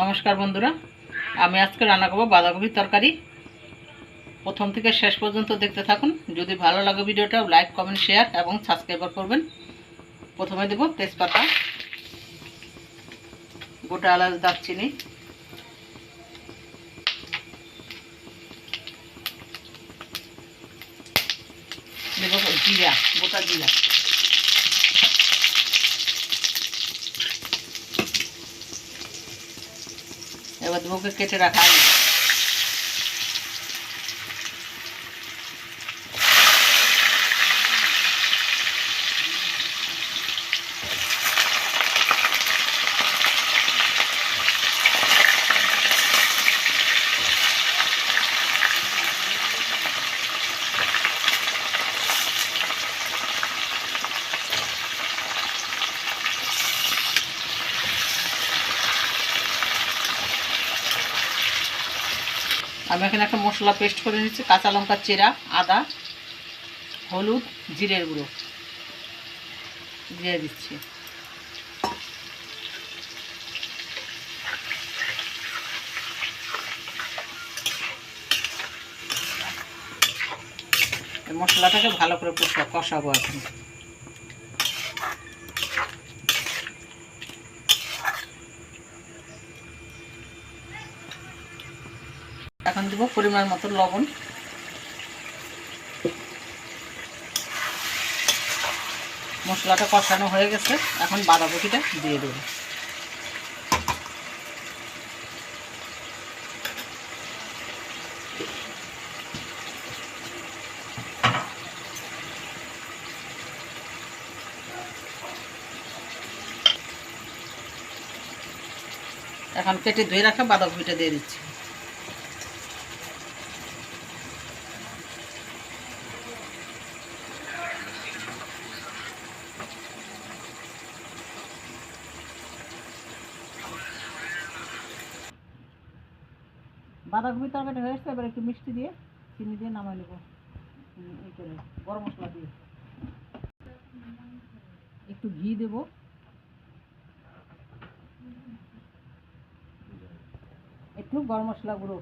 নমস্কার বন্ধুরা। আমি আজকে রান্না করব বাঁধাকপির তরকারি। প্রথম থেকে শেষ পর্যন্ত দেখতে থাকুন। যদি ভালো লাগে ভিডিওটা, লাইক, কমেন্ট, শেয়ার এবং সাবস্ক্রাইবার করবেন। প্রথমে দেবো তেজপাতা, গোটা এলাচ, দারচিনি। দেবো জিরা, গোটা জিরা। এবার দেবো কেটে রাখা আমি এখানে একটা মশলা পেস্ট করে নিচ্ছি, কাঁচা লঙ্কা চেরা, আদা, হলুদ, জিরের গুঁড়ো। দিয়ে দিচ্ছি। মশলাটাকে ভালো করে কষা কষাবো এখন। এখন দেবো পরিমাণ মতো লবণ। মশলাটা কষানো হয়ে গেছে, এখন বাঁধাকপিটা দিয়ে দেবো। এখন কেটে ধুয়ে রাখা বাঁধাকপিটা দিয়ে দিচ্ছি। বাঁধাকপি তরকারি হয়ে এসছে এবার একটু মিষ্টি দিয়ে চিনি দিয়ে নামাই নেব। এই করে, গরম মশলা দিয়ে। একটু ঘি দেব। একটু গরম মশলা গুঁড়ো।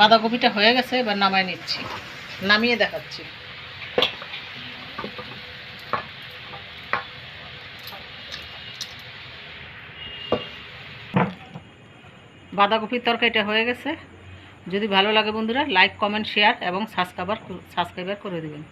বাঁধাকপিটা হয়ে গেছে, এবার নামায় নিচ্ছি। নামিয়ে দেখাচ্ছি। বাঁধাকপির তরকারিটা হয়ে গেছে। যদি ভালো লাগে বন্ধুরা লাইক কমেন্ট শেয়ার এবং সাবস্ক্রাইবার সাবস্ক্রাইবার করে দেবেন।